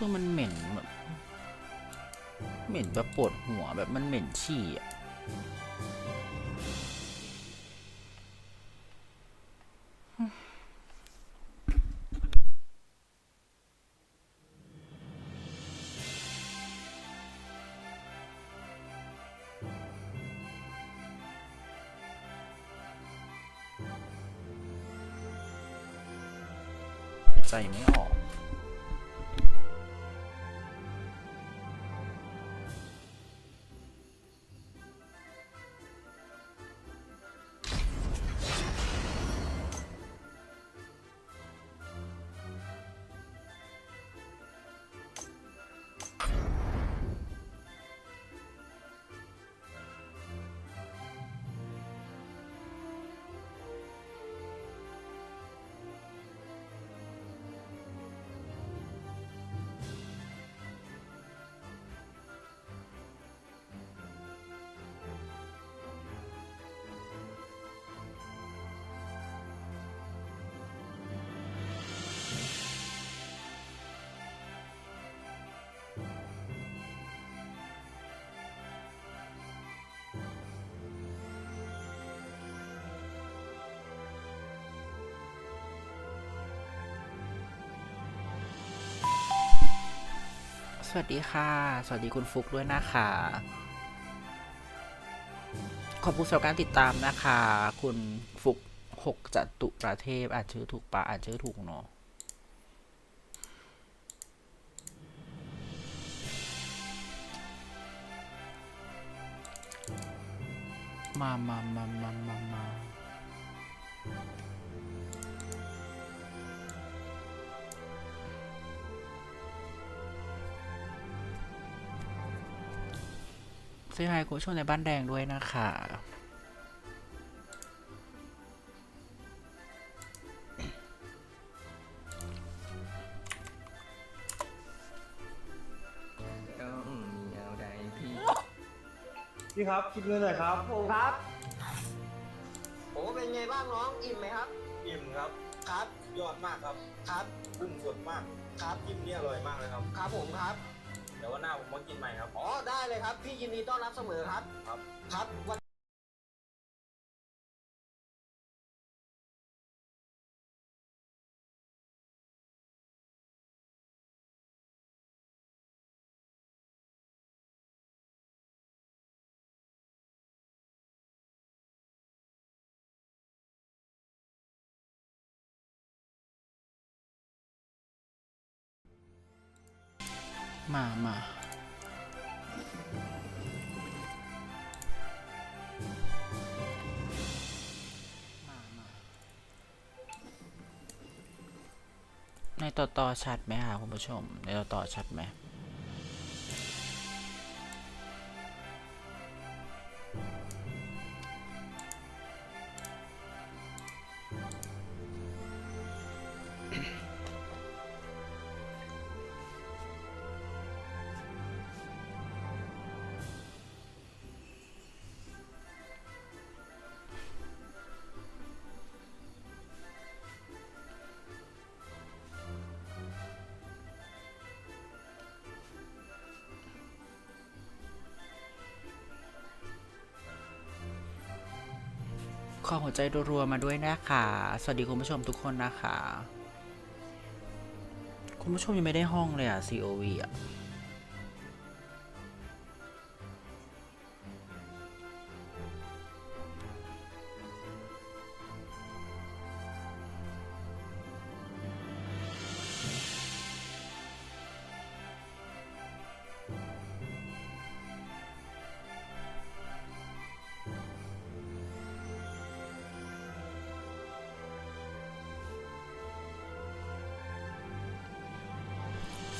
คือมันเหม็นแบบเหม็นแบบปวดหัวแบบมันเหม็นฉี่อะใจไม่ออก สวัสดีค่ะ สวัสดีคุณฟุกด้วยนะคะ ขอบคุณสำหรับการติดตามนะคะ คุณฟุกหกจตุประเทศอ่าจชื่อถูกปะอ่าจชื่อถูกเนาะมามามามา มามาเซฮายคุณผู้ชมในบ้านแดงด้วยนะคะต้องมีอะไรพี่พี่ครับ คิดเงินหน่อยครับผมครับโอ้เป็นไงบ้างน้อง อิ่มไหมครับ อิ่มครับ ครับ ยอดมากครับ ครับกุ้งสดมาก ครับจิ้มนี่อร่อยมากเลยครับ ครับผมครับ เดี๋ยววันหน้าผมมากินใหม่ครับ อ๋อ ได้เลยครับ พี่ยินดีต้อนรับเสมอครับ ครับ ครับวัน มามามามาในต่อต่อชัดไหมคะคุณผู้ชม ในต่อต่อชัดไหม ขอหัวใจรัวๆมาด้วยนะคะ สวัสดีคุณผู้ชมทุกคนนะคะ คุณผู้ชมยังไม่ได้ห้องเลยอะ COV อะ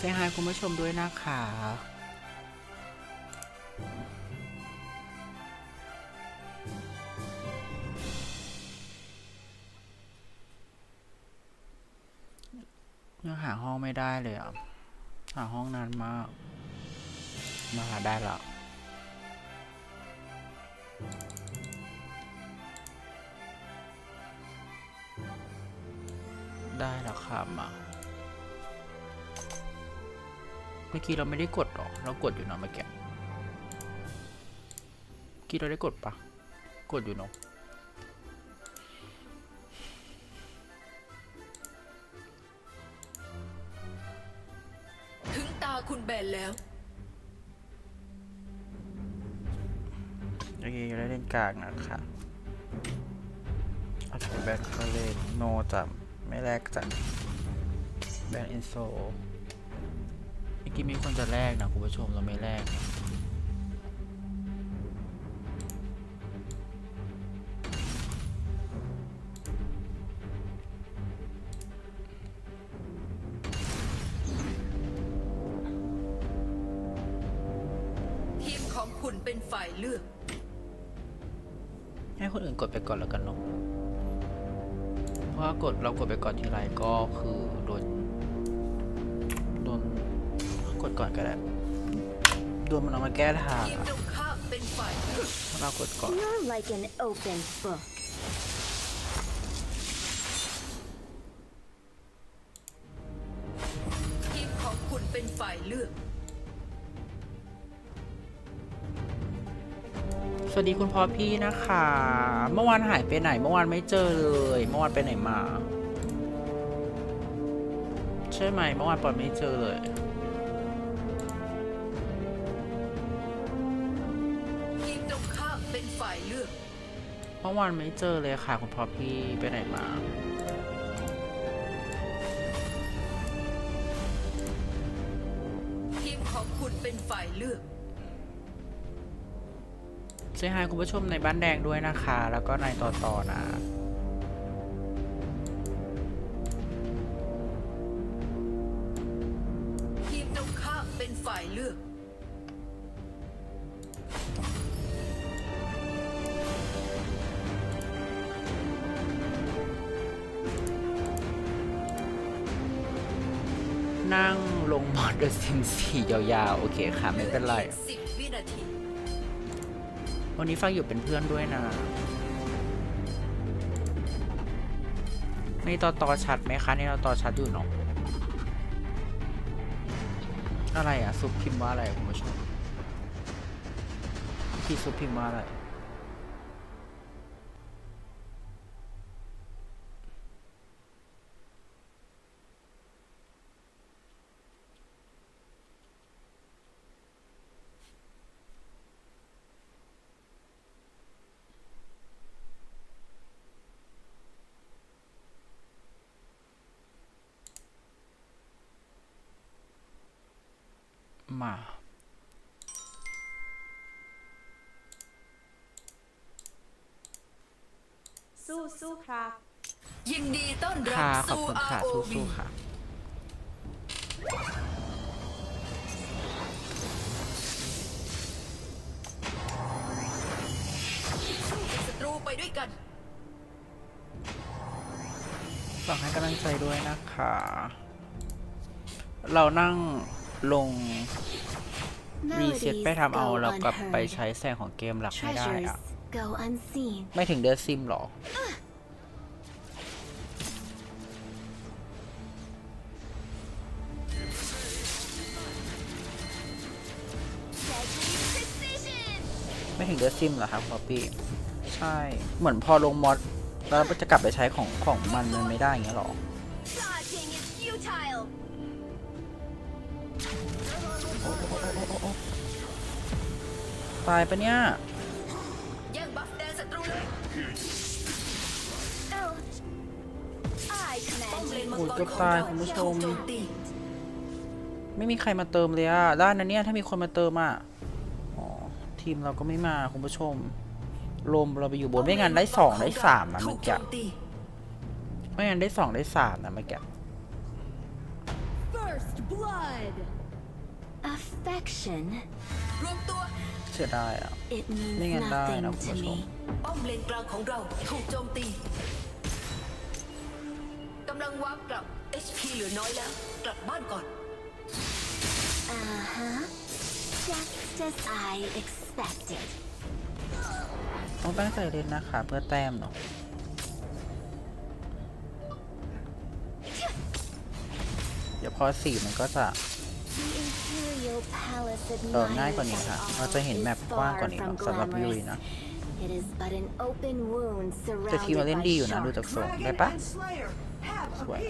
เซฮายคุณผู้ชมด้วยนะคะยังหาห้องไม่ได้เลยอะ หาห้องนานมาก มาหาได้แล้วได้แล้วค่ะมา เมื่อกี้เราไม่ได้กดหรอ เรากดอยู่นะเมื่อกี้เมื่อกี้เราได้กดปะกดอยู่เนาะถึงตาคุณแบนแล้วโอเคได้เล่นกลางนะคะโอเคแบนก็เล่นโนจะไม่แลกจะแบนอินโซเมื่อ กี้มีคนจะแลกนะคุณผู้ชมเราไม่แลกทีมของคุณเป็นฝ่ายเลือก ให้คนอื่นกดไปก่อนแล้วกันเนาะเพราะว่ากดเรากดไปก่อนทีไรก็คือโดน กดก่อนก็ได้โดนมันเอามาแก้ทางทีมอะตรงข้ามเป็นฝ่ายเลือกถ้าเรากดก่อน You're like an open book. ทีมของคุณเป็นฝ่ายเลือก สวัสดีคุณพ่อพี่นะคะ เมื่อวานหายไปไหน เมื่อวานไม่เจอเลย เมื่อวานไปไหนมา ใช่ไหม เมื่อวานปอยไม่เจอเลยามเป็นฝ่ายเลือกเมื่อวานไม่เจอเลยค่ะ คุณพ่อพี่ไปไหนมาทีมของคุณเป็นฝ่ายเลือกเซฮายคุณผู้ชมในบ้านแดงด้วยนะคะ แล้วก็ในต่อต่อนะ ตอร์ซิมสี่ยาวๆ โอเคค่ะ ไม่เป็นไรหลืออีกสิบวินาทีวันนี้ฟังอยู่เป็นเพื่อนด้วยนะ นี่ต่อต่อชัดไหมคะนี่เราต่อชัดอยู่เนาะอะไรอะซุปพิมพ์ว่าอะไรคุณผู้ชมพี่ซุปพิมพ์ว่าอะไร มา สู้สู้ครับ ยินดีต้อนรับค่ะขอบสู่ คุณค่ะ ROV สู้ๆค่ะ สู้กับศัตรูไปด้วยกัน ฝากให้กำลังใจด้วยนะคะ เรานั่ง ลงรีเซ็ต Melodies ไปทำเอา go เรากลับไป unheard. ใช้แสงของเกมหลักไม่ได้ Treasures อะ go unseen. ไม่ถึงเดือนซิมหรอ ไม่ถึงเดือนซิมเหรอครับพอปี้ ใช่ เหมือนพอลงมอดแล้วจะกลับไปใช้ของของมันมันไม่ได้อย่างเงี้ยหรอ ตายปะเนี่ยยังบัฟแดงศัตรูเลยโอ้ยกรเกือบตายคุณผู้ชม ไม่มีใครมาเติมเลยอะด้านนั้นเนี่ยถ้ามีคนมาเติมอะอ๋อทีมเราก็ไม่มาคุณผู้ชมลมเราไปอยู่บนไม่งั้นได้สองได้สามนะเมื่อกี้ไม่งั้นได้สองได้สามนะเมื่อกี้ Affection. รวมตัว เสียดายอะ It means Nghe ngàn đai nothing nào to cũng me. xuống. ป้อมเลนกลางของเราถูกโจมตีกำลังวาร์ปกลับ HP เหลือน้อยแล้ว กลับบ้านก่อน Uh huh. Just as I expected. ต้องตั้งใจเล่นนะคะ เพื่อแต้มเนาะ เดี๋ยวพอสี่มันก็จะ The Royal Palace เออง่ายกว่า admires นี้ฮะ all เราจะเห็นแมป is กว้าง far กว่านี้ from สำหรับยุย glamorous. นะ It is but an open wound แต่ทีมเรา surrounded เล่น by ดีอยู่นะดูจาก sharks. ทรงได้ปะสวย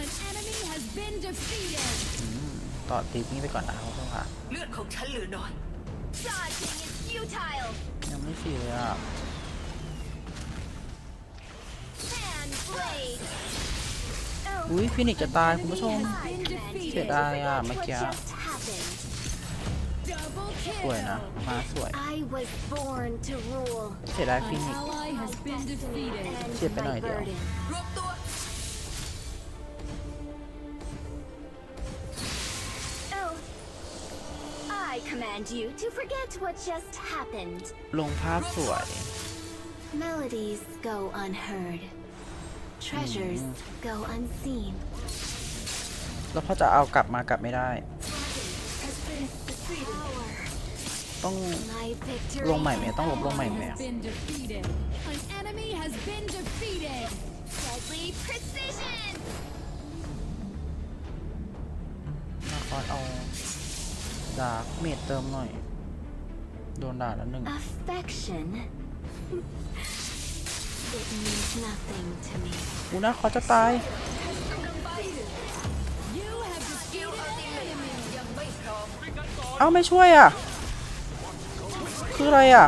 An enemy has been defeated. อืมต่อตีนี้ไปก่อนนะครับพ่อค่ะเลือดของฉันเหลือน้อย Dodging is futile. ยังไม่สี่เลยอะ Hand blade. Oh, อุ้ยฟินิกซ์จะตายคุณผู้ชม I command you เสียดายอะ to เมื่อ forget กี้ สวยนะ มาสวย I was born to rule. เสียดายฟินิกซ์ ally has been defeated. And เจ็บไปหน่อย my เดียว burden. รวบตัว Oh, I command you to forget what just happened. ลงภาพสวย Melodies go unheard. Treasures go unseen. แล้วพอจะเอากลับมากลับไม่ได้ Has been power. ต้อง My victory ลงใหม่ไหมต้องลบลงใหม่ไหม has been defeated. An enemy has been defeated. Deadly precision. นาคอนเอาดาร์กเมดเติมหน่อย โดนด่าแล้วหนึ่ง Affection. it means nothing to me. อูนาคอนจะตาย อ้าไม่ช่วยอะ คืออะไรอะ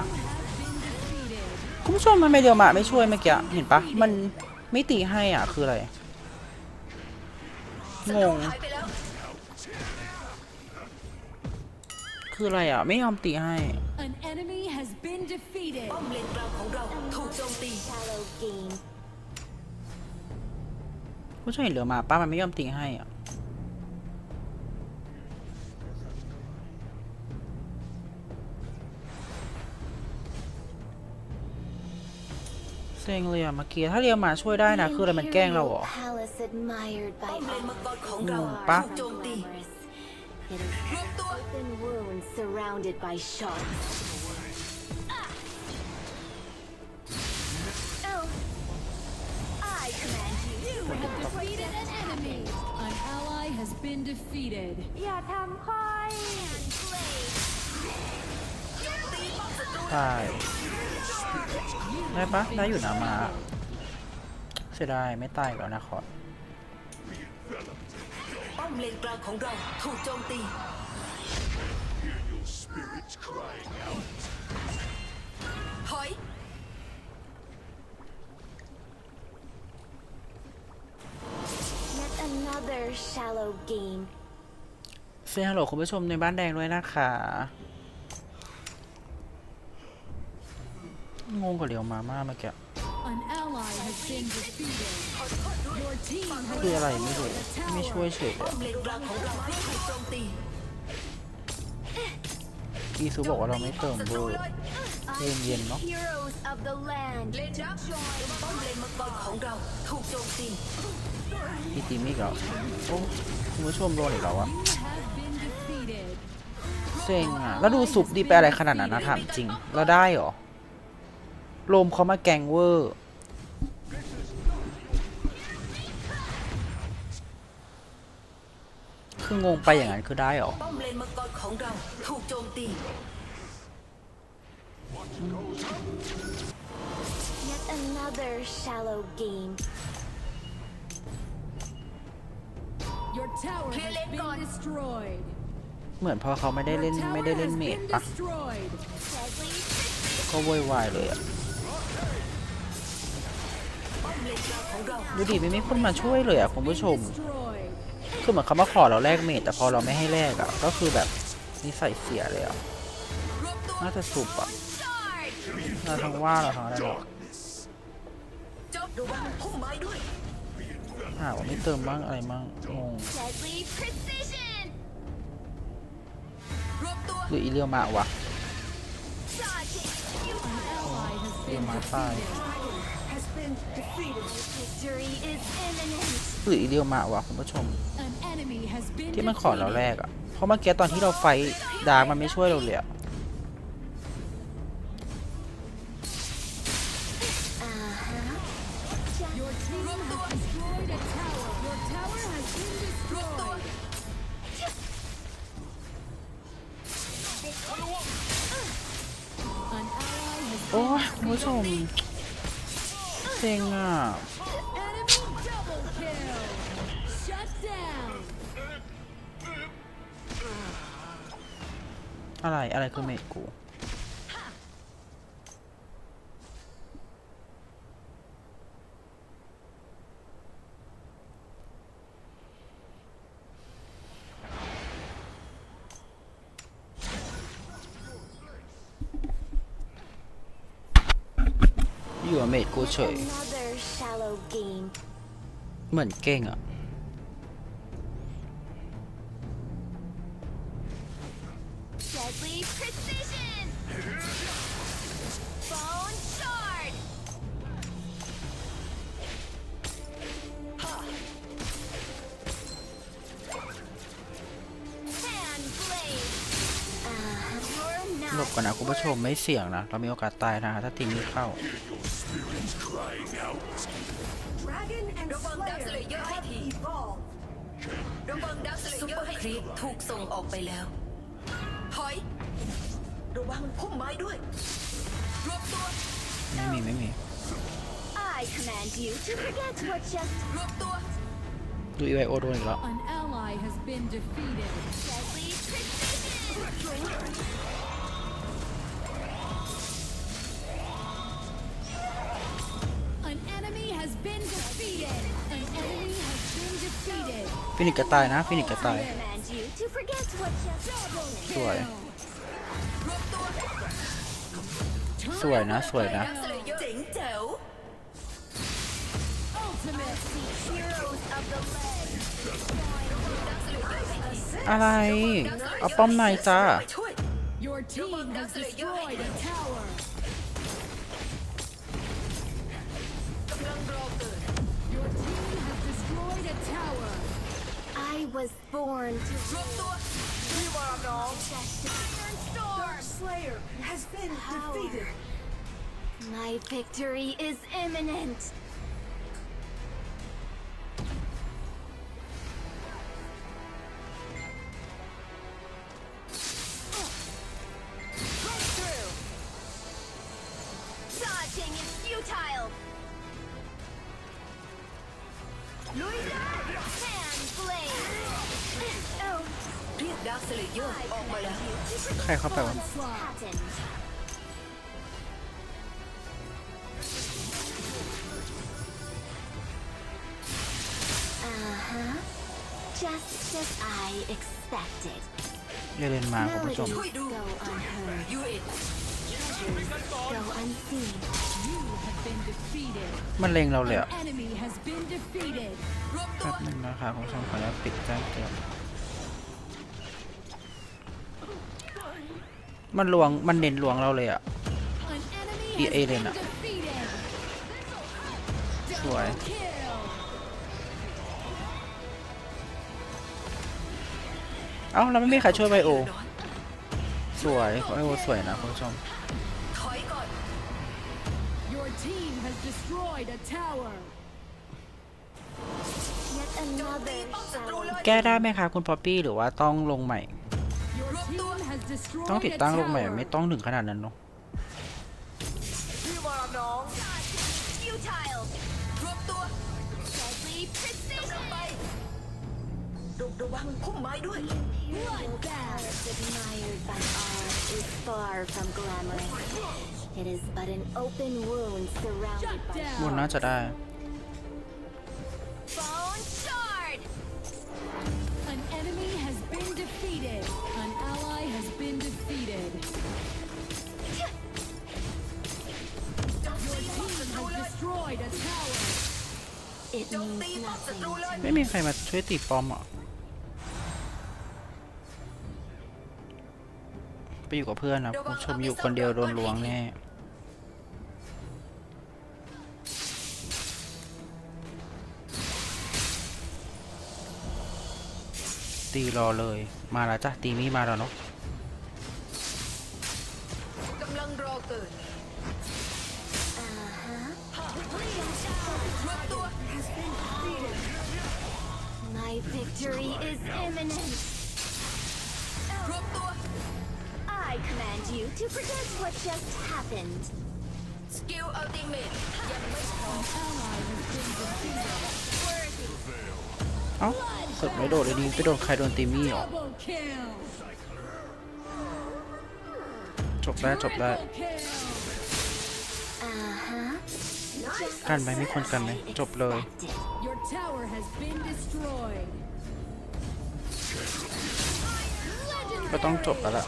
คุณผู้ชมมันไม่เดียวมาไม่ช่วยเมื่อกี้เห็นปะมันไม่ตีให้อะ คืออะไร งงหายไปแล้วคืออะไรอะ ไม่ยอมตีให้ An enemy has been defeated. ป้อมเลนกลางของเราถูกโจมตี Shallow game. ผู้ชมเห็นเหลือมาป้ามันไม่ยอมตีให้อะ เซ็งเลยอะเมื่อกี้ถ้าเรียวมาช่วยได้นะ คืออะไรมันแกล้งเราเหรอ Imperial Palace admired by ป้อมเลน all. มังกรของอืเรามปะถูกโจมตี Glamorous. It is open wounds surrounded by sharks. Oh, I command you. You have defeated an enemy. An ally has been defeated. อย่าทำค่อย ใช่ได้ปะได้อยู่นะมาเสียดายไม่ตายอีกแล้วนะคอร์ดป้อมเลนกลางของเราถูกโจมตีถอย Yet another shallow game. เซฮัลโหลคุณผู้ชมในบ้านแดงด้วยนะคะ งงกับเรียวมามากเมื่อกี้ An ally has been defeated. Your team has คืออะไรไม่รู้ ไม่ช่วยเฉยป้ออะมเลนกลางของเราถูกโจมตีอีซูบอกว่าเราไม่เติมเบอร์ I Yen yen, no? heroes of the land. เลนดักป้อมเลนมังกรของเราถูกโจมตีอีตีมิกเหรอโอ้คุณผู้ชมโดนอีกแล้วอะ you have been defeated. เซ็งอะแล้วดูสุปดีไปอะไรขนาดนั้นนะถามจริงแล้วได้เหรอ ลมเขามาแกงเวอร์คืองงไปอย่างนั้นคือได้เหรอป้อมเลนมังกรของเราถูกโจมตี Yet another shallow game. Your tower has Clear lane been gone. destroyed. เหมือนพอเขาไม่ได้เล่น Your ไม่ tower ได้เล่น has เมด been ปะ destroyed. Deadly ก็โวยวายเลยอะ ดูดิไม่มีคนมาช่วยเลยอะคุณผู้ชม Destroyed. คือเหมือนเขามาขอเราแลกเมดแต่พอเราไม่ให้แลกอะก็คือแบบนิสัยเสียเลยอะรวบตัวน่าจะสุบอะเราทั้งว่าเราทั้งอะไรหรอกจบระวังพุ่มไม้ด้วยหาว่าไม่เติมบ้างอะไรบ้างงง deadly precision. รวบตัวหรืออีเรียวมาวะ Dodging. Ally has เรียว been มาตาย Victory is imminent. หรืออีเรียวมาวะคุณผู้ชม An enemy has been ที่มันขอเรา defeated. แลกอะเพราะเมื่อกี้ตอนที่เราไฟท์ดาร์กมันไม่ช่วยเราเลยอะ อะไรอะไรคือเมดกูอยู่กับเมดกูเฉย Another shallow game. เหมือนเก่งอะ บ not ก่อนนะคุณผู้ชมไม่เสี่ยงนะ เรามีโอกาสตายนะถ้าทีมนี้เข้าระวังดักสเลเยอร์ให้ทีระวังดักสเลเยอร์ให้ทีถูกส่งออกไปแล้วถอยระวังพุ่มไม้ด้วยรวบตัวไม่มีไม่มี I command you to forget what just รวบตัวดูอีไวโอโดนอีกแล้ว An ally has been defeated. ฟินิกก็ตายนะ ฟินิกก็ตาย สวย สวยนะ สวยนะ อะไร เอาป้อมไหนจ้า I was born to Drugstore, you are. Iron Storm! Dark Slayer has been Power. defeated. My victory is imminent. ผู้ชม Thou unheard, thou unseen, มันเลงเราเลยอะ enemy has been defeated. รวบตัแป๊วบนึงนะครับคุณผู้ชมขออนุญาตปิดแจ้งเตือนมันลวงมันเน้นลวงเราเลยอะ An enemy EA has been lên ạ. defeated. สวย Kill. เอ้าเราไม่มีใครช่วยไบโอ สวยไบโอสวยนะคุณผู้ชมถอยก่อน Your team has destroyed a tower. Yet another ป้อมศัตรูเล shallow ยแก้ได้ไหมคะคุณป๊อปปี้หรือว่าต้องลงใหม่ Your team has destroyed ต้องติด a ตั้งลงใหม่ tower. ไม่ต้องถึงขนาดนั้นเนอะ วังพุ่มไม้ด้วย Bloodbath. Admired by all is far from glamorous. It is but an open wound surrounded Shut by บน down. น่าจะได้ bone shard. An enemy has been defeated. An ally has been defeated. Your team has destroyed a tower. It means nothing to ไม่มีใครมาช่วยตีป้อมอ่ะ อยู่กับเพื่อนนะผู้ชมอยู่คนเดียวโดนลวงแน่ตีรอเลย มาแล้วจ้ะตีมี่มาแล้วเนาะกำลังรอเกิดตัว My victory is imminent. Command you to forget what just happened. สกิลอัลติเมทยังไม่พร้อม Ally has been defeated. เอ้าสุดไม่โดดเลยนี่ไปโดนใครโดนตีมี่เหรอ Double kill. จบได้จบได้ Triple kill. Uh-huh. กันไหมมีคนกันไหมจบเลย Your tower has been destroyed. ก็ต้องจบแล้วล่ะ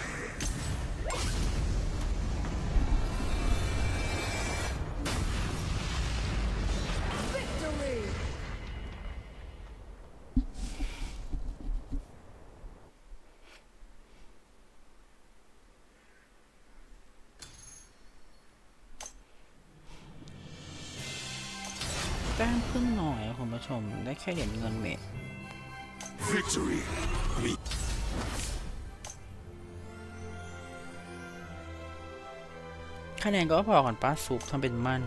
ชมได้แค่เหรียญเงินเมท Victory. คะแนนก็พอก่อนป้าซุปทำเป็นมั่น